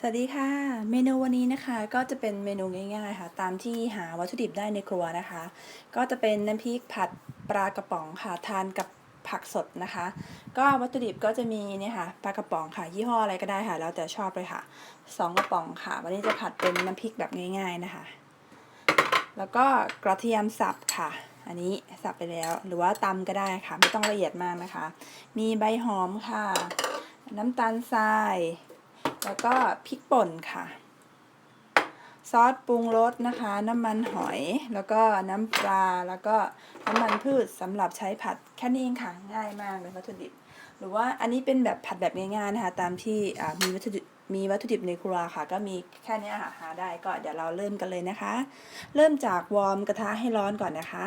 สวัสดีค่ะ เมนูวันนี้นะคะก็จะเป็นเมนูง่ายๆค่ะ ตามที่หาวัตถุดิบได้ในครัวนะคะ ก็จะเป็นน้ำพริกผัดปลากระป๋องค่ะทานกับผักสดนะคะ ก็วัตถุดิบก็จะมีเนี่ยค่ะปลากระป๋องค่ะ ยี่ห้ออะไรก็ได้ค่ะ แล้วแต่ชอบเลยค่ะสองกระป๋องค่ะ วันนี้จะผัดเป็นน้ำพริกแบบง่าย ๆนะคะ แล้วก็กระเทียมสับค่ะ อันนี้สับไปแล้ว หรือว่าตำก็ได้ค่ะ ไม่ต้องละเอียดมากนะคะ มีใบหอมค่ะ น้ำตาลทราย แล้วก็พริกป่นค่ะ ซอสปรุงรสนะคะ น้ำมันหอย แล้วก็น้ำปลา แล้วก็น้ำมันพืชสำหรับใช้ผัดแค่นี้เองค่ะ ง่ายมากเลยวัตถุดิบ หรือว่าอันนี้เป็นแบบผัดแบบง่ายๆนะคะ ตามที่มีวัตถุดิบมีวัตถุดิบในครัวค่ะ ก็มีแค่นี้ค่ะหาได้ก็เดี๋ยวเราเริ่มกันเลยนะคะ เริ่มจากวอร์มกระทะให้ร้อนก่อนนะคะ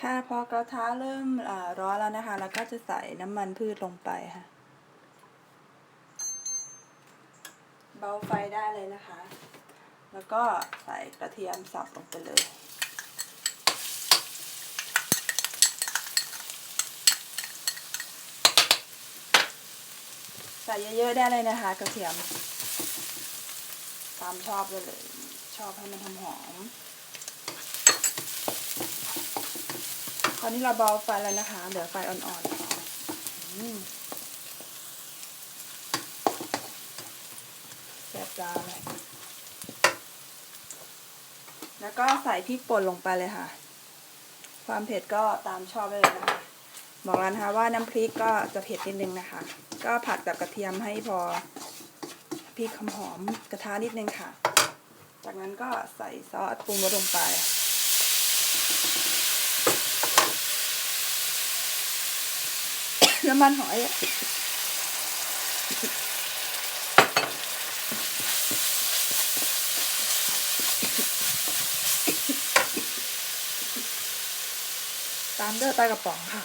ค่ะพอกระทะเริ่มร้อนแล้วนะคะ แล้วก็จะใส่น้ำมันพืชลงไปค่ะ เบาไฟได้เลยนะคะ แล้วก็ใส่กระเทียมสับลงไปเลย ใส่เยอะๆได้เลยนะคะ กระเทียม ตามชอบเลย ชอบให้มันหอมๆคราวนี้เราเบาไฟแล้วนะคะ เหลือไฟอ่อนๆค่ะอืม แซ่บ จาเลยแล้วก็ใส่พริกป่นลงไปเลยค่ะ ความเผ็ดก็ตามชอบได้เลยนะคะบอกแล้วนะคะว่าน้ำพริกก็จะเผ็ดนิดนึงนะคะ ก็ผัดกับกระเทียมให้พอพริกหอมกระทะนิดนึงค่ะ จากนั้นก็ใส่ซอสปรุงรสลงไปน้ำมันหอย ตามด้วยปลากระป๋องค่ะ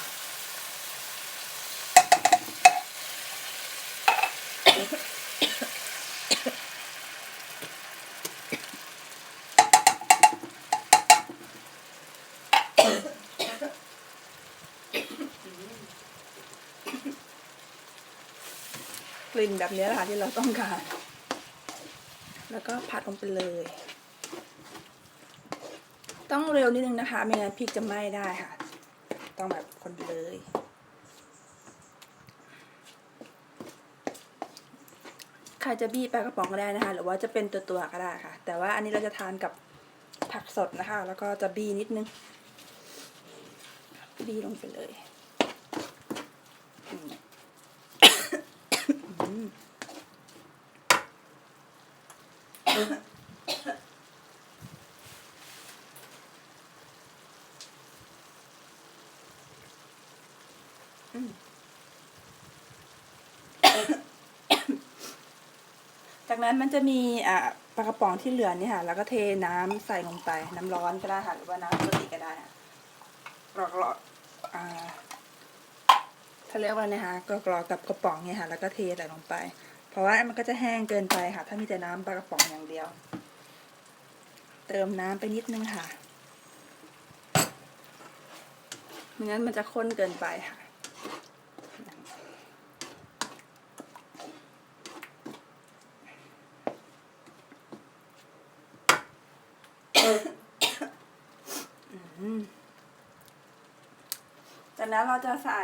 กลิ่นแบบนี้แหละค่ะที่เราต้องการ แล้วก็ผัดลงไปเลยต้องเร็วนิดนึงนะคะ ไม่งั้นพริกจะไหม้ได้ค่ะ ต้องแบบคนเลยใครจะบี้ปลากระป๋องก็ได้นะคะ หรือว่าจะเป็นตัวตัวๆก็ได้ค่ะ แต่ว่าอันนี้เราจะทานกับผักสดนะคะ แล้วก็จะบี้นิดนึงบี้ลงไปเลยอืมอืม จากนั้นมันจะมีอ่าปลากระป๋องที่เหลือนี่ค่ะ แล้วก็เทน้ำใส่ลงไป น้ำร้อนก็ได้ค่ะ หรือว่าน้ำปกติก็ได้ค่ะกรอกรอกอ่าเขาเรียกว่าไงนะคะกรอกรอกกับกระป๋องเนี่ยค่ะ แล้วก็เทใส่ลงไป เพราะว่ามันก็จะแห้งเกินไปค่ะ ถ้ามีแต่น้ำปลากระป๋องอย่างเดียว เติมน้ำไปนิดนึงค่ะไม่งั้นมันจะข้นเกินไปค่ะ จากนั้นเราจะใส่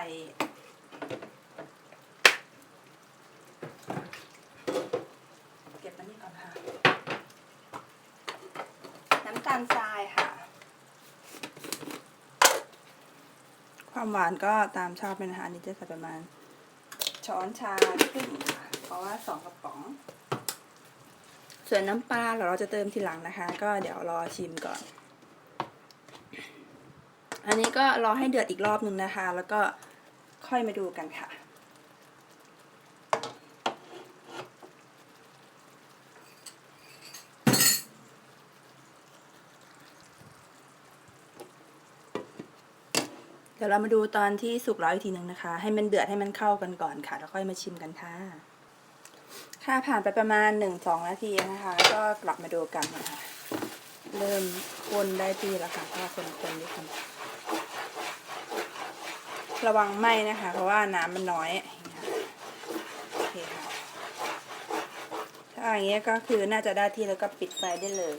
เก็บมันนี่ก่อนค่ะ น้ำตาลทรายค่ะ ความหวานก็ตามชอบเลยนะคะอันนี้จะใส่ประมาณ ช้อนชาครึ่งค่ะ เพราะว่าสองกระป๋อง ส่วนน้ำปลาเดี๋ยวเราจะเติมทีหลังนะคะ ก็เดี๋ยวรอชิมก่อน อันนี้ก็รอให้เดือดอีกรอบหนึ่งนะคะ แล้วก็ค่อยมาดูกันค่ะ เดี๋ยวเรามาดูตอนที่สุกแล้วอีกทีหนึ่งนะคะ ให้มันเดือดให้มันเข้ากันก่อนค่ะ แล้วค่อยมาชิมกันค่ะ ค่ะผ่านไปประมาณหนึ่งสองนาทีนะคะ ก็กลับมาดูกันนะคะเริ่มคนได้ที่แล้วค่ะก็คนๆนิดนึง ระวังไหมนะคะ เพราะว่าน้ำมันน้อยโอเคค่ะใช่อย่างเงี้ยก็คือน่าจะได้ที่แล้วก็ปิดไฟได้เลย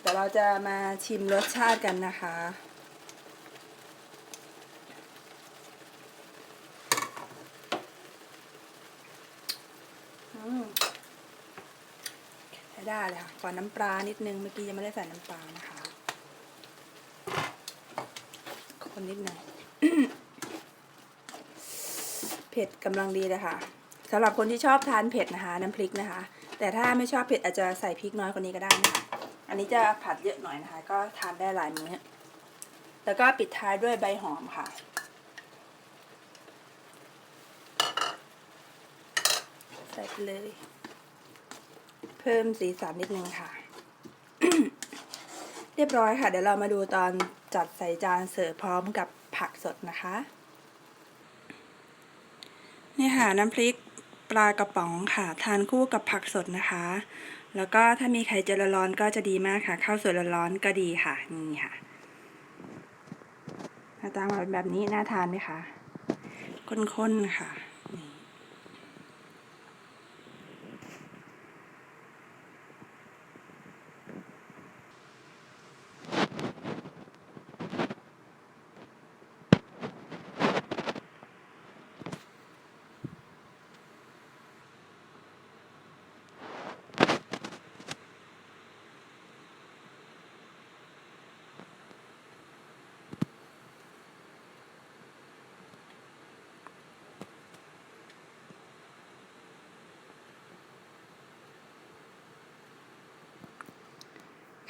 แต่เราจะมาชิมรสชาติกันนะคะใช้ได้เลยค่ะขอน้ำปลานิดนึง เมื่อกี้ยังไม่ได้ใส่น้ำปลานะคะ คนนิดหน่อย เผ็ดกำลังดีเลยค่ะสำหรับคนที่ชอบทานเผ็ดนะคะ น้ำพริกนะคะ แต่ถ้าไม่ชอบเผ็ดอาจจะใส่พริกน้อยกว่านี้ก็ได้นะคะอันนี้จะผัดเยอะหน่อยนะคะ ก็ทานได้หลายมื้อแล้วก็ปิดท้ายด้วยใบหอมค่ะ ใส่ไปเลย เพิ่มสีสันนิดนึงค่ะ เรียบร้อยค่ะ เดี๋ยวเรามาดูตอนจัดใส่จานเสิร์ฟพร้อมกับผักสดนะคะ นี่ค่ะน้ำพริกปลากระป๋องค่ะ ทานคู่กับผักสดนะคะ แล้วก็ถ้ามีไข่เจลร้อนก็จะดีมากค่ะข้าวสวยร้อนก็ดีค่ะนี่ค่ะหน้าตามาเป็นแบบนี้น่าทานไหมคะข้นๆค่ะ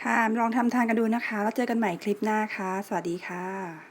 ค่ะลองทำทานกันดูนะคะ แล้วเจอกันใหม่คลิปหน้าค่ะ สวัสดีค่ะ